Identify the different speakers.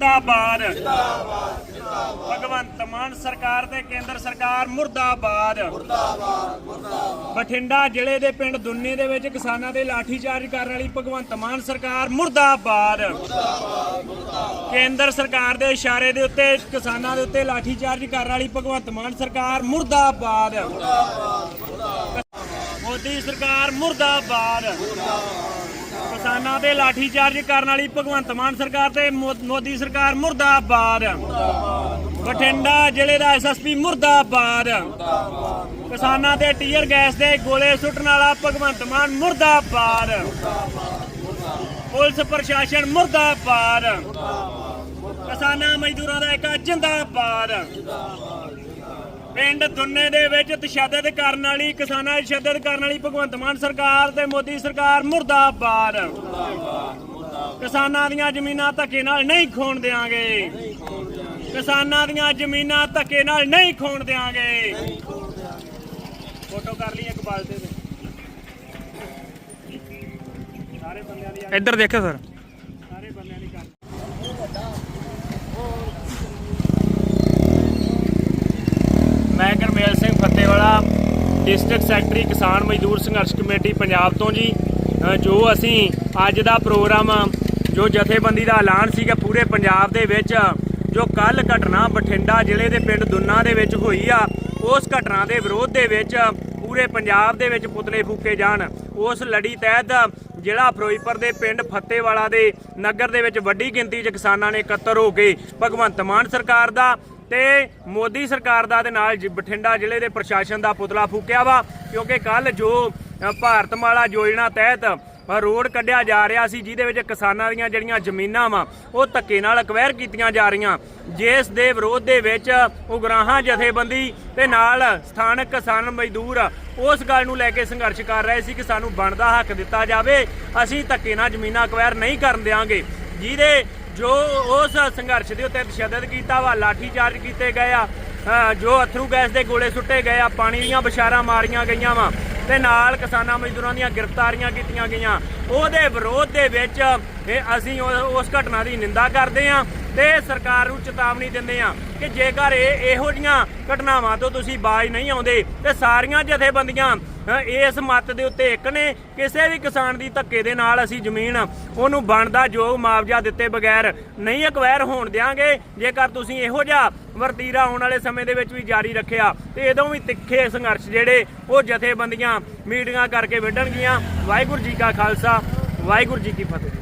Speaker 1: ਮੁਰਦਾਬਾਦ। ਭਗਵੰਤ ਮਾਨ ਸਰਕਾਰ ਤੇ ਕੇਂਦਰ ਸਰਕਾਰ ਮੁਰਦਾਬਾਦ। ਬਠਿੰਡਾ ਜ਼ਿਲ੍ਹੇ ਦੇ ਪਿੰਡ ਦੁੰਨੇ ਦੇ ਵਿੱਚ ਕਿਸਾਨਾਂ ਦੇ ਲਾਠੀਚਾਰਜ ਕਰਨ ਵਾਲੀ ਭਗਵੰਤ ਮਾਨ ਸਰਕਾਰ ਮੁਰਦਾਬਾਦ। ਕੇਂਦਰ ਸਰਕਾਰ ਦੇ ਇਸ਼ਾਰੇ ਦੇ ਉੱਤੇ ਕਿਸਾਨਾਂ ਦੇ ਉੱਤੇ ਲਾਠੀਚਾਰਜ ਕਰਨ ਵਾਲੀ ਭਗਵੰਤ ਮਾਨ ਸਰਕਾਰ ਮੁਰਦਾਬਾਦ। ਮੋਦੀ ਸਰਕਾਰ ਮੁਰਦਾਬਾਦ। ਕਿਸਾਨਾਂ ਦੇ ਲਾਠੀਚਾਰਜ ਕਰਨ ਵਾਲੀ ਭਗਵੰਤ ਮਾਨ ਸਰਕਾਰ ਤੇ ਮੋ- ਮੋਦੀ ਸਰਕਾਰ ਮੁਰਦਾਬਾਦ। ਬਠਿੰਡਾ ਜ਼ਿਲ੍ਹੇ ਦਾ ਐਸਐਸਪੀ ਮੁਰਦਾਬਾਦ। ਕਿਸਾਨਾਂ ਤੇ ਟੀਅਰ ਗੈਸ ਦੇ ਗੋਲੇ ਸੁੱਟਣ ਵਾਲਾ ਭਗਵੰਤ ਮਾਨ ਮੁਰਦਾਬਾਦ। ਪੁਲਿਸ ਪ੍ਰਸ਼ਾਸਨ ਮੁਰਦਾਬਾਦ। ਕਿਸਾਨਾਂ ਮਜ਼ਦੂਰਾਂ ਦਾ ਇੱਕ ਜਿੰਦਾਬਾਦ। ਪਿੰਡ ਦੁੰਨੇ ਦੇ ਵਿੱਚ ਤਸ਼ੱਦਦ ਕਰਨ ਵਾਲੀ, ਕਿਸਾਨਾਂ ਦੀ ਤਸ਼ੱਦਦ ਕਰਨ ਵਾਲੀ ਭਗਵੰਤ ਮਾਨ ਸਰਕਾਰ ਤੇ ਮੋਦੀ ਸਰਕਾਰ ਮੁਰਦਾਬਾਦ। ਕਿਸਾਨਾਂ ਦੀਆਂ ਜ਼ਮੀਨਾਂ ਧੱਕੇ ਨਾਲ ਨਹੀਂ ਖੋਣ ਦੇਾਂਗੇ ਕਿਸਾਨਾਂ ਦੀਆਂ ਜ਼ਮੀਨਾਂ ਧੱਕੇ ਨਾਲ ਨਹੀਂ ਖੋਣ ਦੇਾਂਗੇ ਫੋਟੋ ਕਰ ਲਈ ਇਕਬਾਲ ਤੇ। ਸਾਰੇ ਬੰਦਿਆਂ ਦੀ
Speaker 2: ਇੱਧਰ ਦੇਖੋ ਸਰ
Speaker 1: ਬੰਦਿਆਂ ਦੀ ਕਰ ਮੈਂ ਗਰਮੇਲ ਸਿੰਘ ਫਤਿਹਵਾਲਾ ਡਿਸਟ੍ਰਿਕਟ ਸੈਕਟਰੀ ਕਿਸਾਨ ਮਜ਼ਦੂਰ ਸੰਘਰਸ਼ ਕਮੇਟੀ ਪੰਜਾਬ ਤੋਂ ਜੀ ਜੋ ਅਸੀਂ ਅੱਜ ਦਾ ਪ੍ਰੋਗਰਾਮ, ਜੋ ਜਥੇਬੰਦੀ ਦਾ ਐਲਾਨ ਸੀਗਾ ਪੂਰੇ ਪੰਜਾਬ ਦੇ ਵਿੱਚ, ਜੋ ਕੱਲ ਘਟਨਾ ਬਠਿੰਡਾ ਜ਼ਿਲ੍ਹੇ ਦੇ ਪਿੰਡ ਦੁੰਨਾ ਦੇ ਵਿੱਚ ਹੋਈ ਆ, ਉਸ ਘਟਨਾ ਦੇ ਵਿਰੋਧ ਦੇ ਵਿੱਚ ਪੂਰੇ ਪੰਜਾਬ ਦੇ ਵਿੱਚ ਪੁਤਲੇ ਫੂਕੇ ਜਾਣ। ਉਸ ਲੜੀ ਤਹਿਤ ਜ਼ਿਲ੍ਹਾ ਫਿਰੋਜ਼ਪੁਰ ਦੇ ਪਿੰਡ ਫੱਤੇਵਾਲਾ ਦੇ ਨਗਰ ਦੇ ਵਿੱਚ ਵੱਡੀ ਗਿਣਤੀ 'ਚ ਕਿਸਾਨਾਂ ਨੇ ਇਕੱਤਰ ਹੋ ਕੇ ਭਗਵੰਤ ਮਾਨ ਸਰਕਾਰ ਦਾ ਤੇ ਮੋਦੀ ਸਰਕਾਰ ਦਾ ਦੇ ਨਾਲ ਜ- ਬਠਿੰਡਾ ਜ਼ਿਲ੍ਹੇ ਦੇ ਪ੍ਰਸ਼ਾਸਨ ਦਾ ਪੁਤਲਾ ਫੂਕਿਆ ਵਾ ਕਿਉਂਕਿ ਕੱਲ ਜੋ ਅ, ਭਾਰਤਮਾਲਾ ਯੋਜਨਾ ਤਹਿਤ ਰੋਡ ਕੱਢਿਆ ਜਾ ਰਿਹਾ ਸੀ ਜਿਹਦੇ ਵਿੱਚ ਕਿਸਾਨਾਂ ਦੀਆਂ ਜਿਹੜੀਆਂ ਜ਼ਮੀਨਾਂ ਵਾ ਉਹ ਧੱਕੇ ਨਾਲ ਅਕਵਾਇਰ ਕੀਤੀਆਂ ਜਾ ਰਹੀਆਂ। ਜਿਸ ਦੇ ਵਿਰੋਧ ਦੇ ਵਿੱਚ ਉਗਰਾਹਾਂ ਜਥੇਬੰਦੀ ਤੇ ਨਾਲ ਸਥਾਨਕ ਕਿਸਾਨ ਮਜ਼ਦੂਰ ਉਸ ਗੱਲ ਨੂੰ ਲੈ ਕੇ ਸੰਘਰਸ਼ ਕਰ ਰਹੇ ਸੀ ਕਿ ਸਾਨੂੰ ਬਣਦਾ ਹੱਕ ਦਿੱਤਾ ਜਾਵੇ ਅਸੀਂ ਧੱਕੇ ਨਾਲ ਜ਼ਮੀਨਾਂ ਅਕਵਾਇਰ ਨਹੀਂ ਕਰਨ ਦੇਵਾਂਗੇ ਜਿਹਦੇ ਜੋ ਉਸ ਸੰਘਰਸ਼ ਦੇ ਉੱਤੇ ਤਸ਼ੱਦਦ ਕੀਤਾ ਵਾ, ਲਾਠੀ ਚਾਰਜ ਕੀਤੇ ਗਏ ਆ ਜੋ ਅਥਰੂ ਗੈਸ ਦੇ ਗੋਲੇ ਸੁੱਟੇ ਗਏ ਆ, ਪਾਣੀ ਦੀਆਂ ਬਸ਼ਾਰਾਂ ਮਾਰੀਆਂ ਗਈਆਂ ਵਾ ਤੇ ਨਾਲ ਕਿਸਾਨਾਂ ਮਜ਼ਦੂਰਾਂ ਦੀਆਂ ਗ੍ਰਿਫਤਾਰੀਆਂ ਕੀਤੀਆਂ ਗਈਆਂ। ਉਹਦੇ ਵਿਰੋਧ ਦੇ ਵਿੱਚ, ਇਹ ਅਸੀਂ ਉਹ- ਉਸ ਘਟਨਾ ਦੀ ਨਿੰਦਾ ਕਰਦੇ ਆ ਤੇ ਸਰਕਾਰ ਨੂੰ ਚੇਤਾਵਨੀ ਦਿੰਦੇ ਆ ਕਿ ਜੇਕਰ ਇਹ ਇਹੋ ਜੀਆਂ ਘਟਨਾਵਾਂ ਤੋਂ ਤੁਸੀਂ ਬਾਜ ਨਹੀਂ ਆਉਂਦੇ ਤੇ ਸਾਰੀਆਂ ਜਥੇਬੰਦੀਆਂ ਇਸ ਮੱਤ ਦੇ ਉੱਤੇ ਇੱਕ ਨੇ ਕਿਸੇ ਵੀ ਕਿਸਾਨ ਦੀ ਧੱਕੇ ਦੇ ਨਾਲ ਅਸੀਂ ਜ਼ਮੀਨ ਉਹਨੂੰ ਬਣਦਾ ਯੋਗ ਮੁਆਵਜ਼ਾ ਦਿੱਤੇ ਬਗੈਰ ਨਹੀਂ ਅਕਵਾਇਰ ਹੋਣ ਦਿਆਂਗੇ। ਜੇਕਰ ਤੁਸੀਂ ਇਹੋ ਜਿਹਾ ਵਰਤੀਰਾ ਆਉਣ ਵਾਲੇ ਸਮੇਂ ਦੇ ਵਿੱਚ ਵੀ ਜਾਰੀ ਰੱਖਿਆ, ਤੇ ਇਦੋਂ ਵੀ ਤਿੱਖੇ ਸੰਘਰਸ਼ ਜਿਹੜੇ ਉਹ ਜਥੇਬੰਦੀਆਂ ਮੀਟਿੰਗਾਂ ਕਰਕੇ ਵਿੱਢਣਗੀਆਂ। ਵਾਹਿਗੁਰੂ ਜੀ ਕਾ ਖਾਲਸਾ, ਵਾਹਿਗੁਰੂ ਜੀ ਕੀ ਫਤਿਹ।